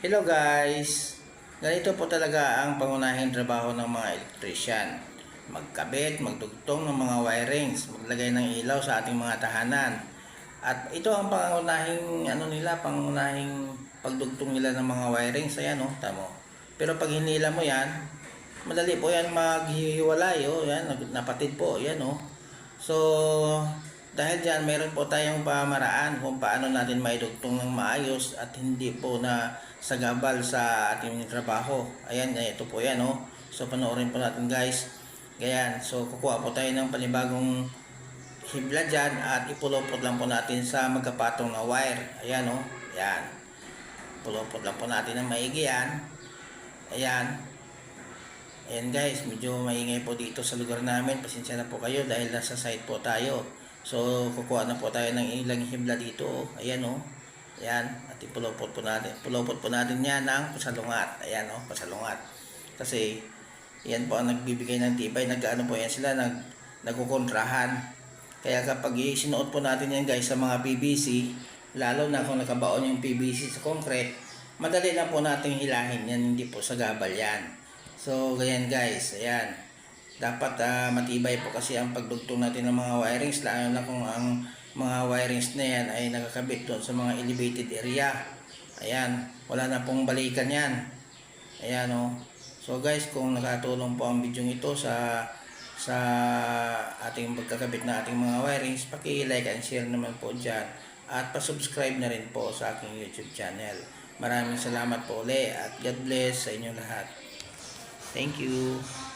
Hello guys! Ganito po talaga ang pangunahing trabaho ng mga electrician. Magkabit, magdugtong ng mga wirings, maglagay ng ilaw sa ating mga tahanan. At ito ang pangunahing ano nila, pangunahing pagdugtong nila ng mga wirings. Ayan oh, tamo. Pero pag hinila mo yan, madali po yan maghihiwalay. Oh, yan, napatid po. Yan oh. So, dahil dyan, meron po tayong pamaraan kung paano natin maidugtong ng maayos at hindi po na sagabal sa ating trabaho. Ayan, eh, ito po yan, oh. So, panoorin po natin, guys. Ayan, so kukuha po tayo ng panibagong hibla dyan at ipulupot lang po natin sa magkapatong na wire. Ayan, oh. Ayan. Pulupot lang po natin ng maigi yan. Ayan. Ayan guys, medyo maingay po dito sa lugar namin. Pasensya na po kayo dahil nasa site po tayo. So, kukuha na po tayo ng ilang hibla dito. Ayan o. Oh. Ayan. At ipulupot po natin. Pulupot po natin yan ng pasalungat. Ayan o, oh, pasalungat. Kasi, yan po ang nagbibigay ng tibay. Nag-ano po yan sila, nag, nagkukontrahan. Kaya kapag sinuot po natin yan guys sa mga PVC, lalo na kung nakabaon yung PVC sa concrete, madali na po nating hilahin yan. Hindi po sa gabal yan. So, ganyan guys. Ayan. Dapat ah, matibay po kasi ang pagdugtong natin ng mga wirings. Lalo na kung ang mga wirings na yan ay nakakabit doon sa mga elevated area. Ayan. Wala na pong balikan yan. Ayan o. So guys, kung nakatulong po ang video ito sa sa ating pagkakabit na ating mga wirings, paki-like and share naman po dyan. At pa-subscribe na rin po sa aking YouTube channel. Maraming salamat po uli at God bless sa inyo lahat. Thank you.